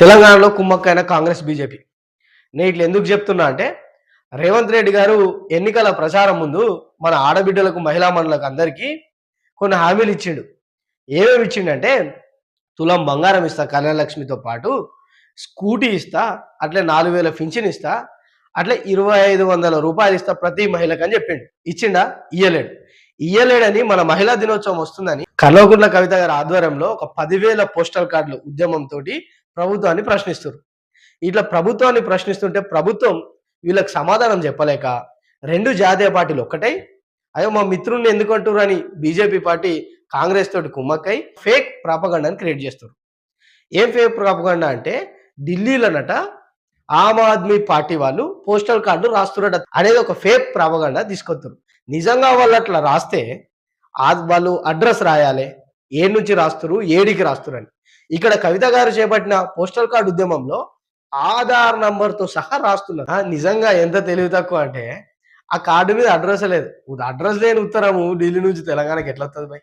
తెలంగాణలో కుమ్మక్కైన కాంగ్రెస్ బీజేపీ. నేను ఇట్లా ఎందుకు చెప్తున్నా అంటే రేవంత్ రెడ్డి గారు ఎన్నికల ప్రచారం ముందు మన ఆడబిడ్డలకు మహిళా మండలకు అందరికీ కొన్ని హామీలు ఇచ్చిండు. ఏమేమి ఇచ్చిండంటే తులం బంగారం ఇస్తా కళ్యాణలక్ష్మితో పాటు స్కూటీ ఇస్తా అట్లే నాలుగు వేల పింఛన్ ఇస్తా అట్లే ఇరవై ఐదు వందల రూపాయలు ఇస్తా ప్రతి మహిళకు అని చెప్పిండు. ఇచ్చిండా? ఇయ్యలేడు. ఇయ్యలేడని మన మహిళా దినోత్సవం వస్తుందని కల్వకుంట్ల కవిత గారి ఆధ్వర్యంలో ఒక పదివేల పోస్టల్ కార్డులు ఉద్యమంతో ప్రభుత్వాన్ని ప్రశ్నిస్తారు ఇట్లా ప్రభుత్వాన్ని ప్రశ్నిస్తుంటే ప్రభుత్వం వీళ్ళకి సమాధానం చెప్పలేక రెండు జాతీయ పార్టీలు ఒక్కటై అయ్యో మా మిత్రుల్ని ఎందుకు అంటారు అని బీజేపీ పార్టీ కాంగ్రెస్ తోటి కుమ్మక్కై ఫేక్ ప్రాపగండాని క్రియేట్ చేస్తారు ఏం ఫేక్ ప్రాపగండా అంటే ఢిల్లీలోనట ఆమ్ ఆద్మీ పార్టీ వాళ్ళు పోస్టల్ కార్డు రాస్తున్నట అనేది ఒక ఫేక్ ప్రాపగండా తీసుకొస్తారు నిజంగా వాళ్ళు అట్లా రాస్తే వాళ్ళు అడ్రస్ రాయాలి ఏడు నుంచి రాస్తురు ఏడికి రాస్తురని ఇక్కడ కవిత గారు చేపట్టిన పోస్టల్ కార్డు ఉద్యమంలో ఆధార్ నంబర్తో సహా రాస్తున్నారు. నిజంగా ఎంత తెలివి తక్కువ అంటే ఆ కార్డు మీద అడ్రస్ లేదు. అడ్రస్ లేని ఉత్తరము ఢిల్లీ నుంచి తెలంగాణకి ఎట్లా వస్తుంది భయ్?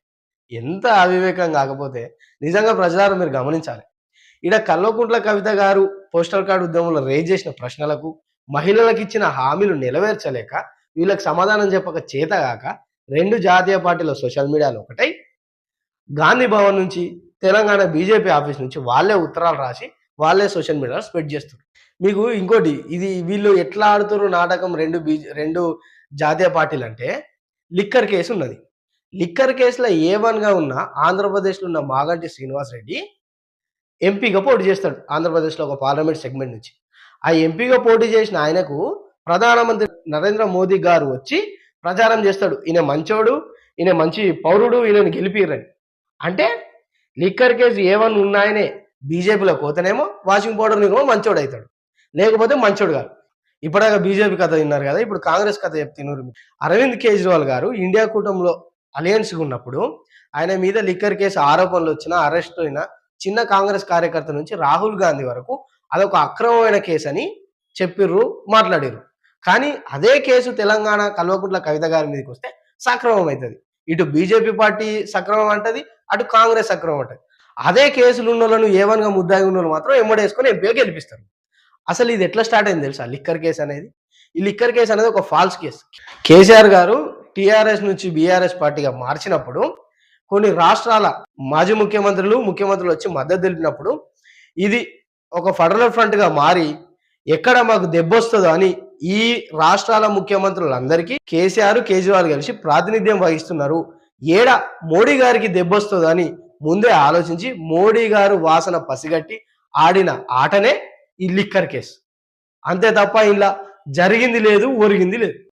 ఎంత అవివేకం కాకపోతే నిజంగా ప్రజలారు మీరు గమనించాలి. ఇక్కడ కల్వకుంట్ల కవిత గారు పోస్టల్ కార్డు ఉద్యమంలో రేజ్ చేసిన ప్రశ్నలకు మహిళలకు ఇచ్చిన హామీలు నెరవేర్చలేక వీళ్ళకి సమాధానం చెప్పక చేతగాక రెండు జాతీయ పార్టీల సోషల్ మీడియాలో ఒకటై గాంధీ భవన్ నుంచి తెలంగాణ బీజేపీ ఆఫీస్ నుంచి వాళ్ళే ఉత్తరాలు రాసి వాళ్ళే సోషల్ మీడియాలో స్ప్రెడ్ చేస్తారు మీకు ఇంకోటి ఇది వీళ్ళు ఎట్లా ఆడుతున్నారు నాటకం రెండు బీజే రెండు జాతీయ పార్టీలు అంటే లిక్కర్ కేసు ఉన్నది. లిక్కర్ కేసులో ఏ వన్గా ఉన్న ఆంధ్రప్రదేశ్లో ఉన్న మాగంటి శ్రీనివాస్ రెడ్డి ఎంపీగా పోటీ చేస్తాడు ఆంధ్రప్రదేశ్లో ఒక పార్లమెంట్ సెగ్మెంట్ నుంచి. ఆ ఎంపీగా పోటీ చేసిన ఆయనకు ప్రధానమంత్రి నరేంద్ర మోదీ గారు వచ్చి ప్రచారం చేస్తాడు. ఈయన మంచోడు ఈయన మంచి పౌరుడు ఈయనను గెలిపిరని అంటే లిక్కర్ కేసు ఏమన్నా ఉన్నాయనే బీజేపీలో పోతేనేమో వాషింగ్ పౌడర్ ఏమో మంచోడు అవుతాడు. లేకపోతే మంచోడు కాదు. ఇప్పటిదాకా బీజేపీ కథ విన్నారు కదా ఇప్పుడు కాంగ్రెస్ కథ చెప్తున్నారు. అరవింద్ కేజ్రీవాల్ గారు ఇండియా కూటమిలో అలయన్స్ ఉన్నప్పుడు ఆయన మీద లిక్కర్ కేసు ఆరోపణలు వచ్చిన అరెస్ట్ అయిన చిన్న కాంగ్రెస్ కార్యకర్త నుంచి రాహుల్ గాంధీ వరకు అదొక అక్రమమైన కేసు అని చెప్పిర్రు మాట్లాడిర్రు. కానీ అదే కేసు తెలంగాణ కల్వకుంట్ల కవిత గారి మీదకి వస్తే సక్రమం అవుతుంది ఇటు బీజేపీ పార్టీ సక్రమం అంటది అటు కాంగ్రెస్ అక్రమం అంటది అదే కేసులు ఉన్న వాళ్ళను ఏవన్గా ముద్దాయి ఉన్న వాళ్ళు మాత్రం ఎమ్మడేసుకొని ఎంపీగా గెలిపిస్తారు. అసలు ఇది ఎట్లా స్టార్ట్ అయింది తెలుసా? లిక్కర్ కేసు అనేది. ఈ లిక్కర్ కేసు అనేది ఒక ఫాల్స్ కేసు. కేసీఆర్ గారు టీఆర్ఎస్ నుంచి బీఆర్ఎస్ పార్టీగా మార్చినప్పుడు కొన్ని రాష్ట్రాల మాజీ ముఖ్యమంత్రులు ముఖ్యమంత్రులు వచ్చి మద్దతు తెలిపినప్పుడు ఇది ఒక ఫెడరల్ ఫ్రంట్గా మారి ఎక్కడ మాకు దెబ్బొస్తుందో అని ఈ రాష్ట్రాల ముఖ్యమంత్రులందరికీ కేసీఆర్ కేజ్రీవాల్ కలిసి ప్రాతినిధ్యం వహిస్తున్నారు. ఏడ మోడీ గారికి దెబ్బొస్తుందని ముందే ఆలోచించి మోడీ గారు వాసన పసిగట్టి ఆడిన ఆటనే ఈ లిక్కర్ కేసు. అంతే తప్ప ఇలా జరిగింది లేదు ఒరిగింది లేదు.